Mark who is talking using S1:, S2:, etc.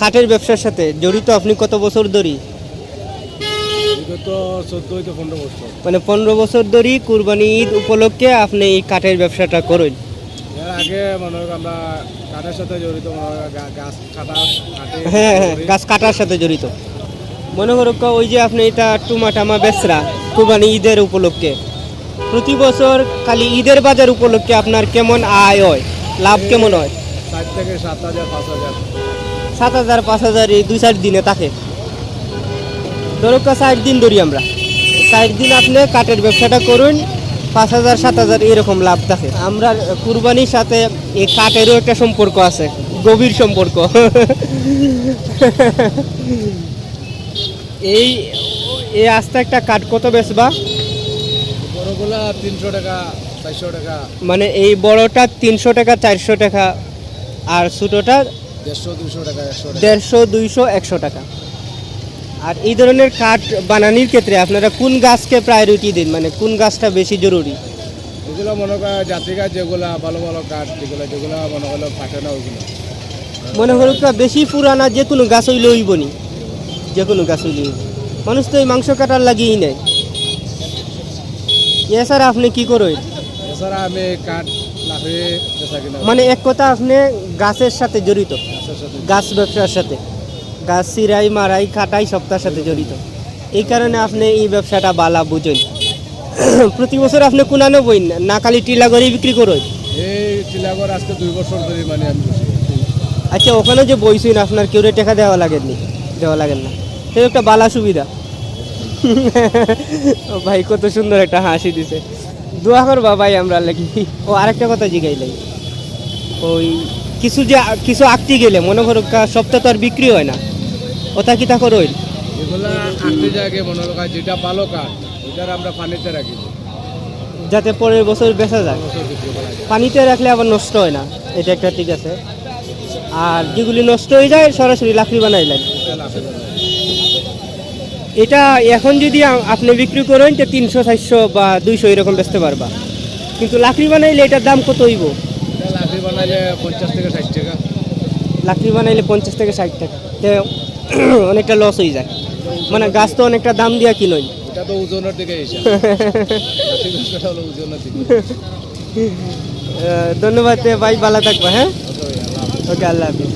S1: কাঠের ব্যবসার সাথে জড়িত আপনি কত বছর ধরি মানে পনেরো বছর ধরেই কুরবানি ঈদ উপলক্ষে আপনি এই কাঠের ব্যবসাটা করেন।
S2: আগে মনে হয় আমরা কাঠের সাথে জড়িত গা- গাছ কাটা
S1: হ্যাঁ হ্যাঁ গাছ কাটার সাথে জড়িত। মনে করো ওই যে আপনি এটা টুমাটামা বেচরা কুরবানি ঈদের উপলক্ষে। প্রতি বছর খালি ঈদের বাজার উপলক্ষে আপনার কেমন আয় হয়? লাভ কেমন হয়?
S2: ষাট থেকে সাত হাজার পাঁচ হাজার।
S1: সাত হাজার পাঁচ হাজার এই দুই চার দিনে থাকে। ধরো কা ষাট দিন ধরি আমরা। ষাট দিন আপনি কাঠের ব্যবসাটা করুন পাঁচ হাজার সাত হাজার এরকম লাভ থাকে। আমরা কুরবানির সাথে এই কাঠেরও একটা সম্পর্ক আছে গভীর সম্পর্ক। এই এই আস্তে একটা কাঠ কত বেচবা?
S2: বড়গুলা তিনশো টাকা চারশো টাকা।
S1: মানে এই বড়টা তিনশো টাকা চারশো টাকা আর ছোটোটা
S2: দেড়শো
S1: দুইশো একশো টাকা। আর এই ধরনের কাঠ বানানির ক্ষেত্রে আপনারা কোন গাছকে প্রায়োরিটি দিন? মানে কোন গাছটা বেশি জরুরি?
S2: এগুলো মনে করেন জাতি গাছ যেগুলা ভালো ভালো কাঠ যেগুলো যেগুলো মনে হলো ফাটে না ওইগুলো।
S1: মনে না বেশি পুরানা যে কোনো গাছ হইলে হইবনি? যে কোনো গাছ হইলে। মানুষ তো এই মাংস কাটার লাগিয়েই নেয় এছাড়া আপনি কি করেন?
S2: এছাড়া আমি কাঠ
S1: মানে এক কথা আপনি গাছের সাথে জড়িত। গাছ ব্যবসার সাথে। গাছ সিরাই মারাই কাটাই সপ্তাহের সাথে জড়িত। এই কারণে আপনি এই ব্যবসাটা বালা বুঝেন। প্রতি বছর আপনি কোনানো বই না খালি টিলা করে বিক্রি করুন?
S2: এই টিলাগর আজকে দুই বছর ধরে মানে আমি
S1: আচ্ছা ওখানে যে বইছেন আপনার কেউ টাকা দেওয়া লাগেনি দেওয়া লাগেন না। সেই একটা বালা সুবিধা। ভাই কত সুন্দর একটা হাসি দিছে। দোয়া করবা ভাই আমরা লাগি। ও আরেকটা কথা জিগাই জিগাইলাই ওই কিছু যে কিছু আঁকতে গেলে মনে করো সপ্তাহ তো আর বিক্রি হয় না। ওটা কি তা করো
S2: এগুলা আটতে জায়গায় মনে রাখা যেটা ভালো কাঠ ওইটার আমরা পানিতে রাখি।
S1: যাতে পরের বছর বেচা যায়।
S2: করা
S1: পানিতে রাখলে আবার নষ্ট হয় না। এটা একটা ঠিক আছে। আর যেগুলি নষ্ট হয়ে যায় সরাসরি লাকড়ি
S2: বানাই যাবে।
S1: এটা এখন যদি আপনি বিক্রি করেন তো তিনশো চারশো বা দুইশো এরকম বেচতে পারবা। কিন্তু লাকড়ি বানাইলে এটার দাম কত হইব?
S2: লাফি বানাইলে পঞ্চাশ থেকে ষাট টাকা।
S1: লাকড়ি বানাইলে পঞ্চাশ থেকে ষাট টাকা। তো অনেকটা লস হয়ে যায়। মানে গাছ তো অনেকটা দাম দিয়া কিনোই
S2: এটা তো ওজনের দিকে
S1: ধন্যবাদ ভাই ভালো থাকবা হ্যাঁ?
S2: হাফেজ।
S1: ওকে আল্লাহ হাফিজ।